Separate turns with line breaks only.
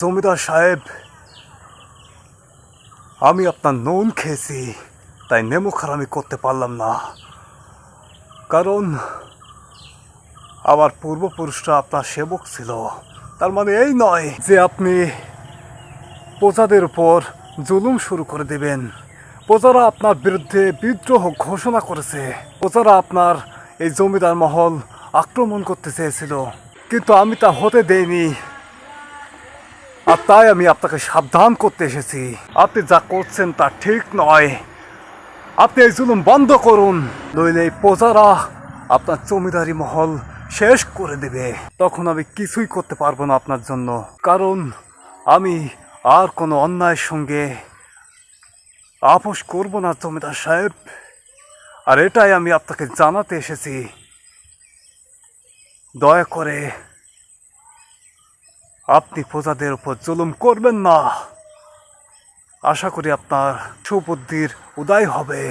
জমিদার সাহেব, আমি আপনার নুন খেয়েছি, তাই নেমু খারামি করতে পারলাম না। কারণ আমার পূর্বপুরুষরা আপনার সেবক ছিল। তার মানে এই নয় যে আপনি প্রজাদের উপর জুলুম শুরু করে দেবেন। প্রজারা আপনার বিরুদ্ধে বিদ্রোহ ঘোষণা করেছে। প্রজারা আপনার এই জমিদার মহল আক্রমণ করতে চেয়েছিল। কিন্তু আমি তা হতে দেইনি। আর তাই আমি আপনাকে সাবধান করতে এসেছি। আপনি যা করছেন তা ঠিক নয়। আপনি এই জুলুম বন্ধ করুন, নইলে এই প্রজারা আপনার জমিদারি মহল শেষ করে দেবে। তখন আমি কিছুই করতে পারব না আপনার জন্য, কারণ আমি আর কোনো অন্যায়ের সঙ্গে আপোষ করব না, জমিদার সাহেব। আর এটাই আমি আপনাকে জানাতে এসেছি। দয়া করে আপনি প্রজাদের উপর জুলুম করবেন না। আশা করি আপনার সুবুদ্ধির উদয় হবে।